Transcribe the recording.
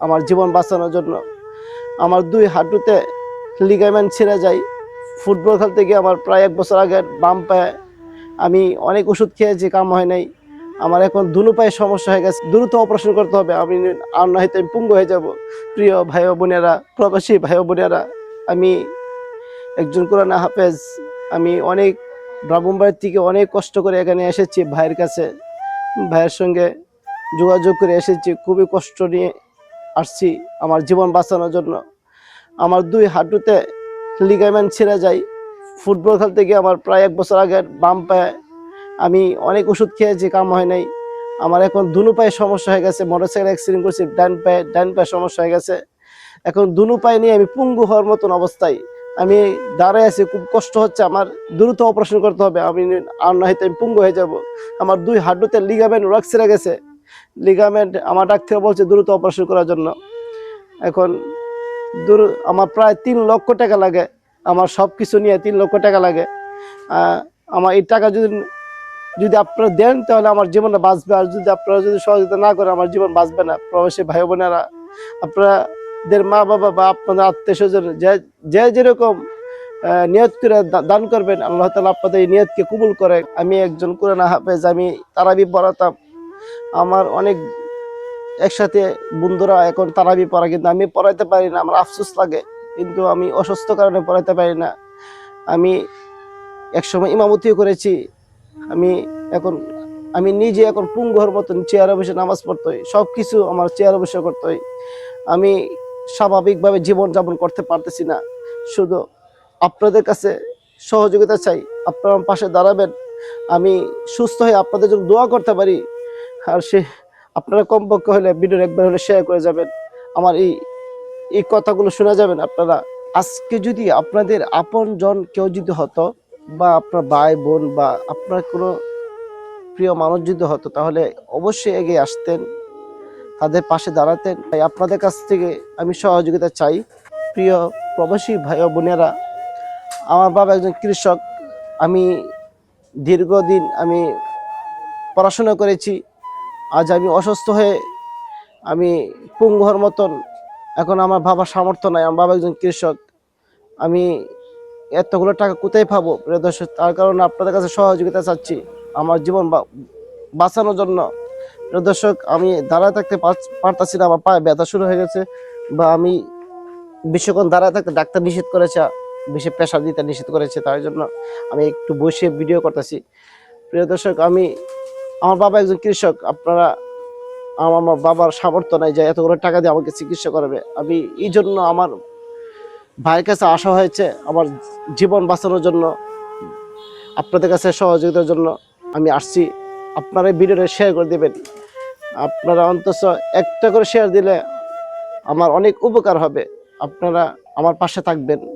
আমার জীবন বাঁচানোর জন্য। আমার দুই হাঁটুতে লিগামেন্ট ছিঁড়ে যায়। ফুটবল খেলতে গিয়ে আমার প্রায় এক বছর আগে বাম পায়ে আমি অনেক ওষুধ খেয়েছি, কাম হয় নাই। আমার এখন দুনো পায়ে সমস্যা হয়ে গেছে। দ্রুত অপারেশন করতে হবে। আমি আর না হয়তো আমি পুঙ্গ হয়ে যাব। প্রিয় ভাই বোনেরা, প্রবাসী ভাই বোনেরা, আমি একজন কোরআন হাফেজ। আমি অনেক ব্রাহ্মণবাড়ির থেকে অনেক কষ্ট করে এখানে এসেছি ভাইয়ের কাছে। ভাইয়ের সঙ্গে যোগাযোগ করে এসেছি। খুবই কষ্ট নিয়ে আসছি আমার জীবন বাঁচানোর জন্য। আমার দুই হাঁটুতে লিগামেন্ট ছিঁড়ে যায়। ফুটবল খেলতে গিয়ে আমার প্রায় এক বছর আগে বাম পায়ে আমি অনেক ওষুধ খেয়েছি, কাম হয় নাই। আমার এখন দুনো পায়ে সমস্যা হয়ে গেছে মোটরসাইকেল অ্যাক্সিডেন্ট করছি, ডান পায়ে ডান পায়ে সমস্যা হয়ে গেছে। এখন দুনো পায়ে নিয়ে আমি পুঙ্গু হওয়ার মতন অবস্থায়। আমি দাঁড়ায় আছি, খুব কষ্ট হচ্ছে। আমার দ্রুত অপারেশন করতে হবে। আমি আর না হয়তো আমি পুঙ্গু হয়ে যাব। আমার দুই হাঁটুতে লিগামেন্ট রক ছিঁড়ে গেছে। লিগামেন্ট আমার ডাক্তার বলছে, দ্রুত অপারেশন করার জন্য। এখন দূর, আমার প্রায় তিন লক্ষ টাকা লাগে। আমার সব কিছু নিয়ে তিন লক্ষ টাকা লাগে। আমার এই টাকা যদি যদি আপনারা দেন, তাহলে আমার জীবনটা বাঁচবে। আর যদি আপনারা যদি সহযোগিতা না করেন, আমার জীবন বাঁচবে না। প্রবাসী ভাই বোনেরা, আপনাদের মা বাবা বা আপনাদের আত্মীয় স্বজন যে যে যেরকম নিয়ত করে দান করবেন, আল্লাহ তালা আপনাদের এই নিয়তকে কবুল করে। আমি একজন কোরআন হাফেজ, আমি তারাবি পড়াতাম। আমার অনেক একসাথে বন্ধুরা এখন তারাবি পড়া, কিন্তু আমি পড়াইতে পারি না, আমার আফসোস লাগে, কিন্তু আমি অসুস্থ কারণে পড়াইতে পারি না। আমি একসময় ইমামতিও করেছি, আমি এখন, আমি নিজে এখন পুঙ্গর মতন চেয়ারে বসে নামাজ পড়তে সব কিছু আমার চেয়ারে বসে করতে আমি স্বাভাবিকভাবে জীবনযাপন করতে পারতেছি না, শুধু আপনাদের কাছে সহযোগিতা চাই, আপনারা পাশে দাঁড়াবেন, আমি সুস্থ হয়ে আপনাদের জন্য দোয়া করতে পারি আর সে আপনারা কমপক্ষে হলে ভিডিওর একবার হলে শেয়ার করে যাবেন। আমার এই এই কথাগুলো শোনা যাবেন আপনারা। আজকে যদি আপনাদের আপন জন কেউ যদি হতো বা আপনার ভাই, বোন বা আপনার কোনো প্রিয় মানুষ যদি হতো, তাহলে অবশ্যই এগিয়ে আসতেন, তাদের পাশে দাঁড়াতেন। তাই আপনাদের কাছ থেকে আমি সহযোগিতা চাই। প্রিয় প্রবাসী ভাই বোনেরা, আমার বাবা একজন কৃষক। আমি দীর্ঘদিন আমি পড়াশোনা করেছি। আজ আমি অসুস্থ হয়ে আমি পুঙ্গহর মতন এখন আমার বাবার সামর্থ্য নাই, আমার বাবা একজন কৃষক। আমি এতগুলো টাকা কোথায় পাবো প্রিয় দর্শক? তার কারণে আপনাদের কাছে সহযোগিতা চাচ্ছি আমার জীবন বাঁচানোর জন্য। প্রিয় দর্শক, আমি দাঁড়ায় থাকতে পারতাছি না, আমার পায়ে ব্যথা শুরু হয়ে গেছে বা আমি বেশিক্ষণ দাঁড়ায় থাকতে ডাক্তার নিষেধ করেছে, বেশি প্রেশার দিতে নিষেধ করেছে তার জন্য আমি একটু বসে ভিডিও করতেছি। প্রিয় দর্শক, আমি আমার বাবা একজন কৃষক, আপনারা, আমার বাবার সামর্থ্য নাই যে এতগুলো টাকা দিয়ে আমাকে চিকিৎসা করাবে। আমি এই জন্য আমার ভাইয়ের কাছে আসা হয়েছে আমার জীবন বাঁচানোর জন্য, আপনাদের কাছে সহযোগিতার জন্য। আমি আসছি, আপনারা ভিডিওটা শেয়ার করে দেবেন। আপনারা অন্তত একটা করে শেয়ার দিলে আমার অনেক উপকার হবে। আপনারা আমার পাশে থাকবেন।